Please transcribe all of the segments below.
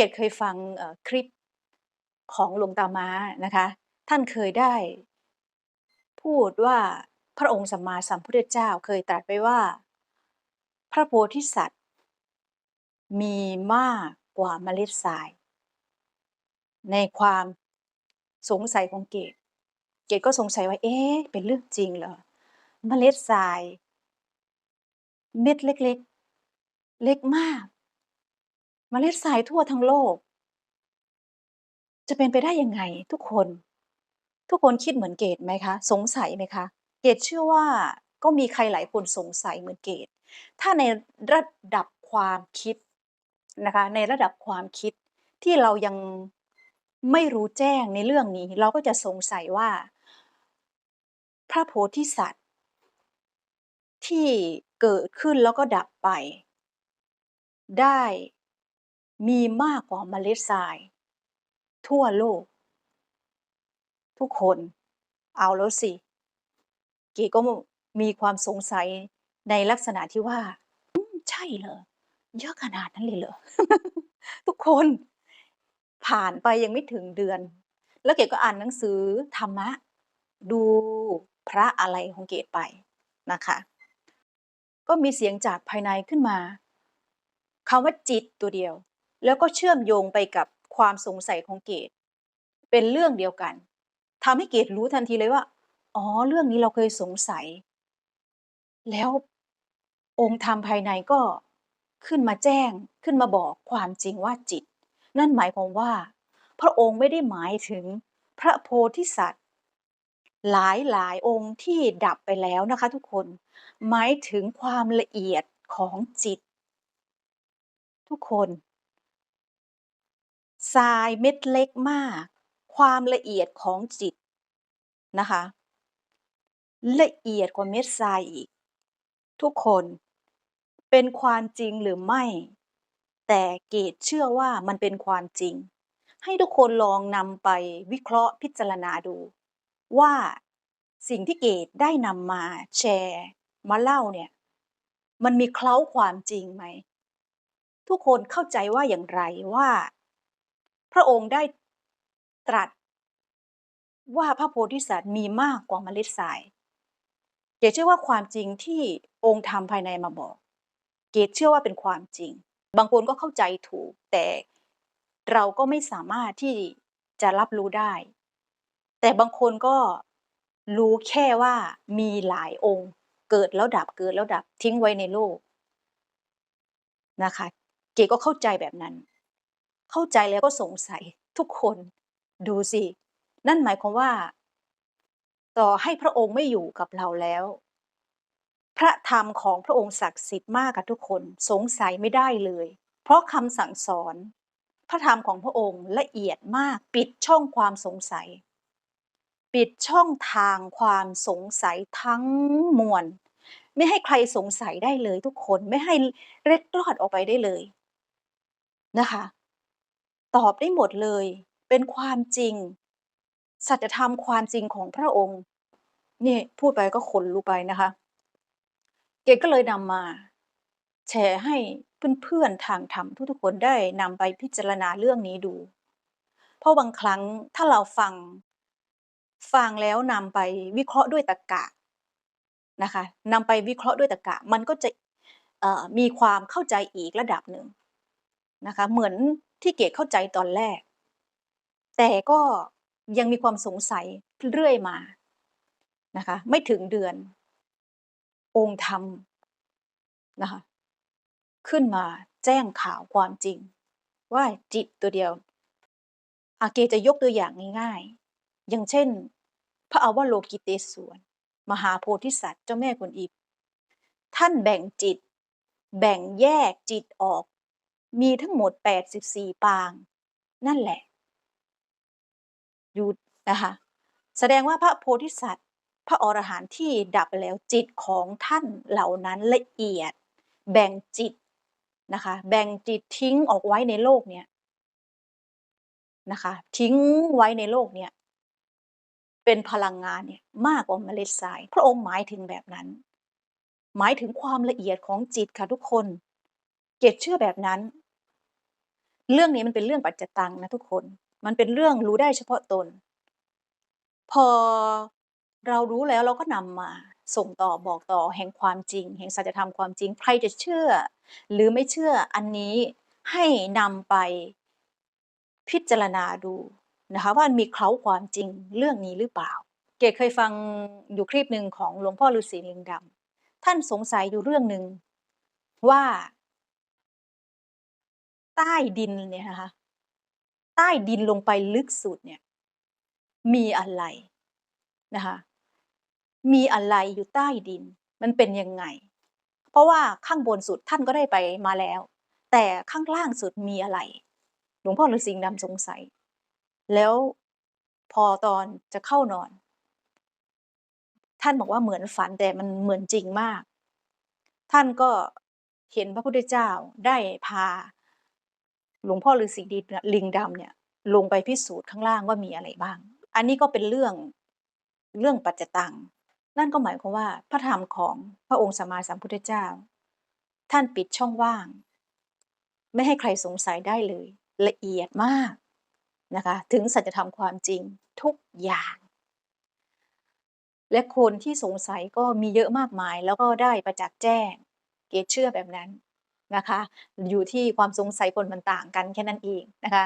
เกดเคยฟังคลิปของหลวงตาม้านะคะ ท่านเคยได้ พูดว่าพระองค์สัมมาสัมพุทธเจ้าเคยตรัสไว้ว่า พระโพธิสัตว์ มีมากกว่าเมล็ดทราย ในความสงสัยของเกดเกดก็สงสัยว่า เอ๊ะ เป็นเรื่องจริงเหรอ เมล็ดทราย เม็ดเล็ก ๆ เล็กมาก เมล็ดทรายทั่วทั้งโลก จะเป็นไปได้ยังไงทุกคน ทุกคนคิดเหมือนเกดไหมคะ สงสัยไหมคะ เกดเชื่อว่าก็มีใครหลายคนสงสัยเหมือนเกดถ้าในระดับความคิดนะคะ ในระดับความคิดที่เรายังไม่รู้แจ้งในเรื่องนี้ เราก็จะสงสัยว่า พระโพธิสัตว์ ที่เกิดขึ้นแล้วก็ดับไป ได้ มีมากกว่าเมล็ดทราย ทั่วโลก ทุกคนเอาแล้วสิ เกก็มีความสงสัยในลักษณะที่ว่าใช่เหรอเยอะขนาดนั้นเลยเหรอทุกคนผ่านไปยังไม่ถึงเดือน แล้วเกดก็อ่านหนังสือธรรมะ ดูพระอะไรของเกดไปนะคะ ก็มีเสียงจากภายในขึ้นมาคำว่าจิตตัวเดียว แล้วก็เชื่อมโยงไปกับความสงสัยของเกดเป็นเรื่องเดียวกันทำให้เกดรู้ทันทีเลยว่า อ๋อ เรื่องนี้เราเคยสงสัย แล้วองค์ธรรมภายในก็ขึ้นมาแจ้งขึ้นมาบอกความจริงว่าจิต นั่นหมายความว่า พระองค์ไม่ได้หมายถึงพระโพธิสัตว์ หลายหลายองค์ที่ดับไปแล้วนะคะทุกคน หมายถึงความละเอียดของจิต ทุกคน ทรายเม็ดเล็กมาก ความละเอียดของจิตนะคะ ละเอียดกว่าเม็ดทรายอีก ทุกคนเป็นความจริงหรือไม่ แต่เกดเชื่อว่ามันเป็นความจริง ให้ทุกคนลองนำไปวิเคราะห์พิจารณาดู ว่าสิ่งที่เกดได้นำมาแชร์ มาเล่าเนี่ย มันมีเคล้าความจริงไหม ทุกคนเข้าใจว่าอย่างไรว่า พระองค์ได้ตรัสว่าพระโพธิสัตว์มีมากกว่าเมล็ดทราย เกดเชื่อว่าความจริงที่องค์ธรรมภายในมาบอก เกดเชื่อว่าเป็นความจริง บางคนก็เข้าใจถูก แต่เราก็ไม่สามารถที่จะรับรู้ได้ แต่บางคนก็รู้แค่ว่ามีหลายองค์เกิดแล้วดับเกิดแล้วดับทิ้งไว้ในโลกนะคะ เกดก็เข้าใจแบบนั้น เข้าใจแล้วก็สงสัยทุกคนดูสิ นั่นหมายความว่า ต่อให้พระองค์ไม่อยู่กับเราแล้ว พระธรรมของพระองค์ศักดิ์สิทธิ์มากค่ะทุกคนสงสัยไม่ได้เลย เพราะคำสั่งสอน พระธรรมของพระองค์ละเอียดมากปิดช่องความสงสัย ปิดช่องทางความสงสัยทั้งมวลไม่ให้ใครสงสัยได้เลยทุกคนไม่ให้เล็ดรอดออกไปได้เลยนะคะ ตอบได้หมดเลย เป็นความจริง สัจธรรมความจริงของพระองค์ นี่พูดไปก็ขนลุกไปนะคะ เกดก็เลยนำมา แชร์ให้เพื่อนๆทางธรรมทุกๆคนได้นำไปพิจารณาเรื่องนี้ดู เพราะบางครั้งถ้าเราฟัง ฟังแล้วนำไปวิเคราะห์ด้วยตรรกะนะคะนำไปวิเคราะห์ด้วยตรรกะ มันก็จะมีความเข้าใจอีกระดับหนึ่งนะคะ เหมือน ที่เกดเข้าใจตอนแรก แต่ก็ยังมีความสงสัยเรื่อยมานะคะ ไม่ถึงเดือน องค์ธรรมนะคะขึ้นมาแจ้งข่าวความจริง ว่าจิตตัวเดียว อาเกจะยกตัวอย่างง่ายๆ อย่างเช่น พระอาวโลกิเตศวรมหาโพธิสัตว์เจ้าแม่กวนอิมท่านแบ่งจิต แบ่งแยกจิตออก มีทั้งหมด 84 ปาง นั่นแหละ อยู่นะคะแสดงว่าพระโพธิสัตว์ พระอรหันต์ที่ดับไปแล้วจิตของท่านเหล่านั้นละเอียด แบ่งจิตนะคะ แบ่งจิตทิ้งออกไว้ในโลกเนี้ยนะคะ ทิ้งไว้ในโลกเนี้ยเป็นพลังงานเนี่ยมากกว่าเมล็ดทราย พระองค์หมายถึงแบบนั้น หมายถึงความละเอียดของจิตค่ะทุกคน เกดเชื่อแบบนั้น เรื่องนี้มันเป็นเรื่องปัจจตังนะทุกคน มันเป็นเรื่องรู้ได้เฉพาะตน พอเรารู้แล้วเราก็นำมาส่งต่อบอกต่อแห่งความจริง แห่งสัจธรรมความจริง ใครจะเชื่อ หรือไม่เชื่ออันนี้ให้นำไปพิจารณาดูนะคะว่ามีเคล้าความจริงเรื่องนี้หรือเปล่า เกดเคยฟังอยู่คลิปหนึ่งของหลวงพ่อฤาษีลิงดำท่านสงสัยอยู่เรื่องหนึ่งว่า ใต้ดินเนี่ยนะคะ ใต้ดินลงไปลึกสุดเนี่ย มีอะไรนะคะ มีอะไรอยู่ใต้ดิน มันเป็นยังไง เพราะว่าข้างบนสุดท่านก็ได้ไปมาแล้ว แต่ข้างล่างสุดมีอะไร หลวงพ่อฤาษีดำสงสัย แล้วพอตอนจะเข้านอน ท่านบอกว่าเหมือนฝันแต่มันเหมือนจริงมาก ท่านก็เห็นพระพุทธเจ้าได้พา หลวงพ่อฤาษีลิงดำเนี่ยลงไปพิสูจน์ข้างล่างว่ามีอะไรบ้าง อันนี้ก็เป็นเรื่องเรื่องปัจจตัง นั่นก็หมายความว่าพระธรรมของพระองค์สมมาสัมพุทธเจ้า ท่านปิดช่องว่าง ไม่ให้ใครสงสัยได้เลย ละเอียดมากนะคะถึงสัจธรรมความจริงทุกอย่าง และคนที่สงสัยก็มีเยอะมากมาย แล้วก็ได้ประจักษ์แจ้ง เกดเชื่อแบบนั้น นะคะ อยู่ที่ความสงสัยคนมันต่างกันแค่นั้นเองนะคะ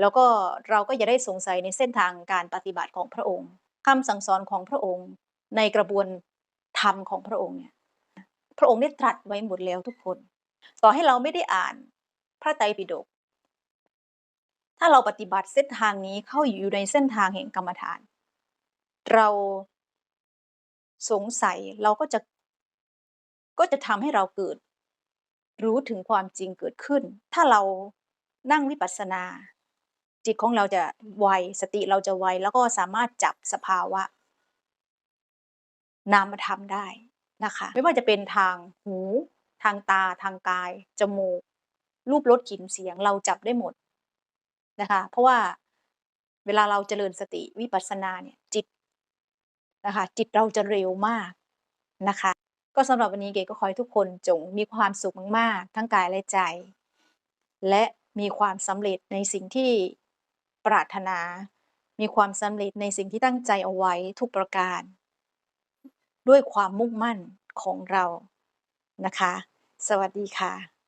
แล้วก็เราก็อย่าได้สงสัยในเส้นทางการปฏิบัติของพระองค์คำสั่งสอนของพระองค์ ในกระบวนธรรมของพระองค์เนี่ยพระองค์ได้ตรัสไว้หมดแล้วทุกคน ต่อให้เราไม่ได้อ่านพระไตรปิฎกถ้าเราปฏิบัติเส้นทางนี้เข้าอยู่ในเส้นทางแห่งกรรมฐาน เราสงสัยเราก็จะก็จะทำให้เราเกิด รู้ถึงความจริงเกิดขึ้น ถ้าเรานั่งวิปัสสนา จิตของเราจะไวสติเราจะไวแล้วก็สามารถจับสภาวะ นามธรรมได้นะคะ ไม่ว่าจะเป็นทางหู ทางตา ทางกาย จมูก รูปรสกลิ่นเสียงเราจับได้หมดนะคะ เพราะว่าเวลาเราเจริญสติวิปัสสนาเนี่ยจิตนะคะ จิตเราจะเร็วมากนะคะ ก็สำหรับวันนี้เก๋ก็ขอให้ทุกคนจงมีความสุขมาก ๆ ทั้งกายและใจ และมีความสำเร็จในสิ่งที่ปรารถนา มีความสำเร็จในสิ่งที่ตั้งใจเอาไว้ทุกประการ ด้วยความมุ่งมั่นของเรานะคะ สวัสดีค่ะ